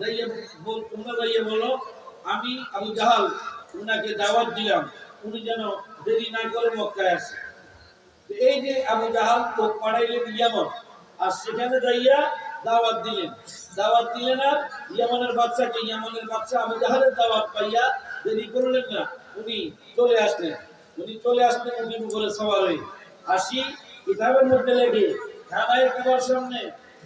যাইয়ে আমি আবু জাহাল উনাকে দাওয়াত দিলাম। উনি যেন দেরি না করে মক্কায় আসে। এই যে আবু জাহাল লোক পাঠাইলেন ইয়ামন, আর সেখানে যাইয়া দাওয়াত দিলেন। দাওয়াত দিলেন আর ইয়ামনের বাচ্চাকে ইয়ামনের বাচ্চা আবু জাহালের দাওয়াত পাইয়া দেরি করলেন না, উনি চলে আসলেন। উনি চলে আসলেন উনি করে সবার আসি কিতাবের মধ্যে লেগে থানায় কাবার সামনে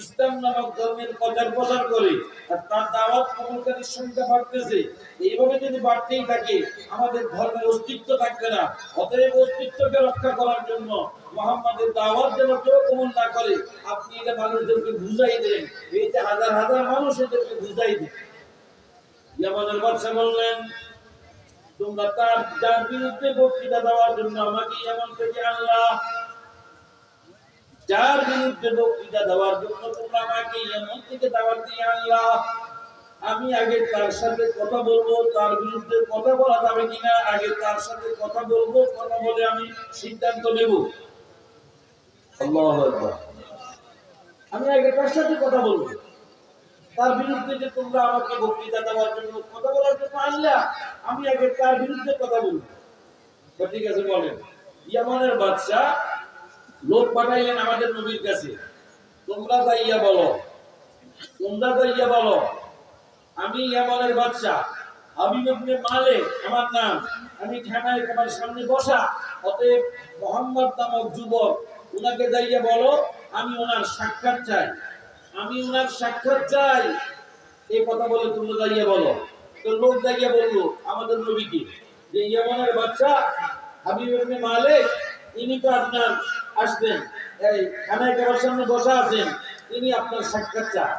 ইসলাম নামক ধর্মের প্রচার প্রসার করে আর তার দাওয়াত কবলকারীর সংখ্যা বাড়তেছে এইভাবে যদি বাড়তেই থাকে, আমাদের ধর্মের অস্তিত্ব থাকবে না। অতএব অস্তিত্বকে রক্ষা করার জন্য মোহাম্মদের দাওয়াত যেন কেউ কমন না করে, আপনি এটা মানুষদেরকে বুঝাই দেন। এই যে হাজার হাজার মানুষ এদেরকে বুঝাই দেন। ইয়ামানের বাদশা বললেন, তোমরা তার যার বিরুদ্ধে বক্তৃতা দেওয়ার জন্য আমাকে এমন থেকে আল্লাহ যার বিরুদ্ধে বক্তৃতা দেওয়ার জন্য তোমরা আমাকে এমন থেকে দাওয়াত দিয়ে আল্লাহ আমি আগে তার সাথে কথা বলব, তার বিরুদ্ধে কথা বলা যাবে কিনা, আগে তার সাথে কথা বলব, কথা বলে আমি সিদ্ধান্ত নেব। আমি আগে তার সাথে কথা বলব? তার বিরুদ্ধে যে তোমরা আমাকে বক্তৃতা দেওয়ার জন্য কথা বলার জন্য আনলা, আমি আগে তার বিরুদ্ধে কথা বলব? ঠিক আছে বলেন। ইয়ামানের বাদশা লোক পাঠাইলেন আমাদের নবীর কাছে। তোমরা যাইয়া বলো। তোমরা যাইয়া বলো। আমি ইয়ামানের বাদশা আমি ইবনে মালিক আমার নাম। আমি থানায় তোমার সামনে বসা। অতএব মোহাম্মদ নামক যুবক ওনাকে যাইয়া বলো, আমি ওনার সাক্ষাৎ চাই। আমি ওনার সাক্ষাৎ চাই। এই কথা বলে তোমরা যাইয়া বলো। তো লোক যাইয়া বলল, আমাদের নবীকে যে ইয়ামানের বাচ্চা হাবিব ইবনে মালিক, ইনি তো আপনার আসবেন। এই খানায় সামনে বসা আছেন। তিনি আপনার সাক্ষাৎ চান।